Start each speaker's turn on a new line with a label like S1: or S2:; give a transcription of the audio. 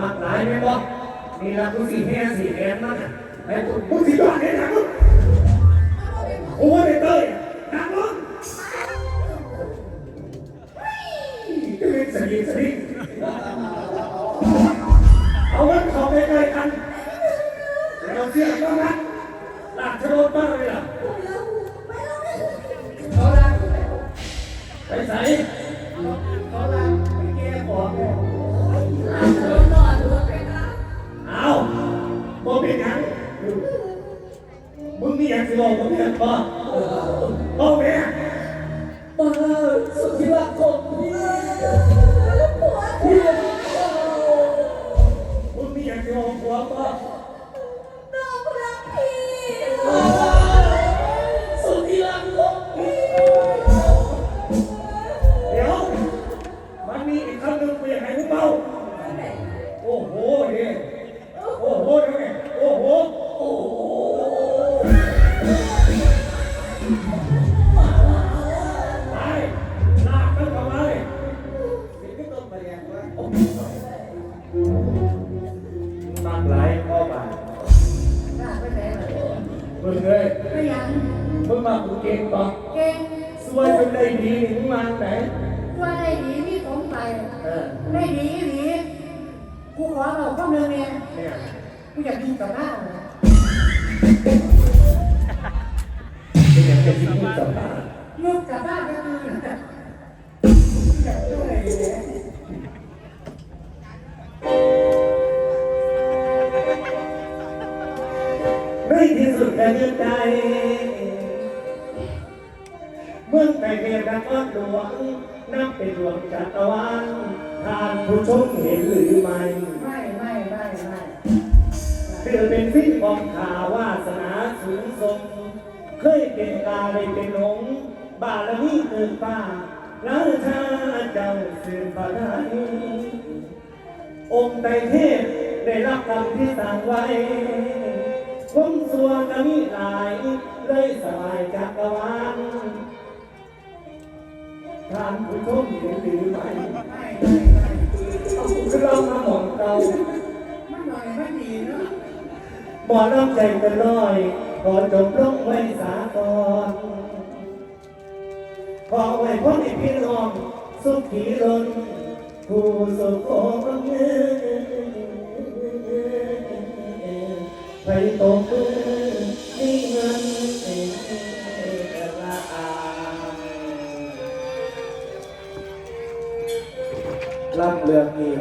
S1: นี่ละกูสี่แห่สี่แห่มากไอ้กูมึงสีบ้าเนี่ยนะมึงโอ้ยเตยนักมึงจะเล่นสนิทสนิทเอาไว้ขอไปไกลกันเราเสียบ้างนะหลักชะโดดบ้างเลยล่ะเอาละไปใส่ งมีหยัง มึ
S2: ง
S1: เลยมึงมากูเก่งป่ะสวยจนได้ดีนี่มึงมาไหนเออ
S3: กูขอเราข้อนึงเนี่ย
S1: เนี่ย
S3: กูอยากดูกับหน้า
S1: เป็นอย่างเป็นที่มึงจำได้
S3: ลูกกับบ้านก็คือ
S1: ในที่สุดแต่เงินใจเมื่อแต่เพียงดังอ้อนหลวงนับเป็นดวงจักรวาลท่านผู้ชมเห็นหรือไม่
S3: ไม่ไม่ไม่ไม่
S1: คือเป็นสิ่งของข่าวาสนาสูงส่งเคยเป็นกาได้เป็นหงบารมีเกินฟ้าแล้วชาเจ้าสืบพระไทยองค์ไตรเทพได้รับกรรมที่สั่งไว้ ผมสัวกมีหลายเลยสบายจักรวาลท่านผู้ชมเห็นหรือไม่
S3: ไม่ไม่ไม่
S1: คือเรามาหมองเตาไมั
S3: นหน่อยไม่ดีนะ
S1: บ่น้ำใจกันลอยขอจบลงไว้สาก่อนขอไว้พ้นให้พี่น้องสุขีล้นผู้สุขของเงิน ไปตกมือนี่มันเป็นกระอาลำเรื่องนี้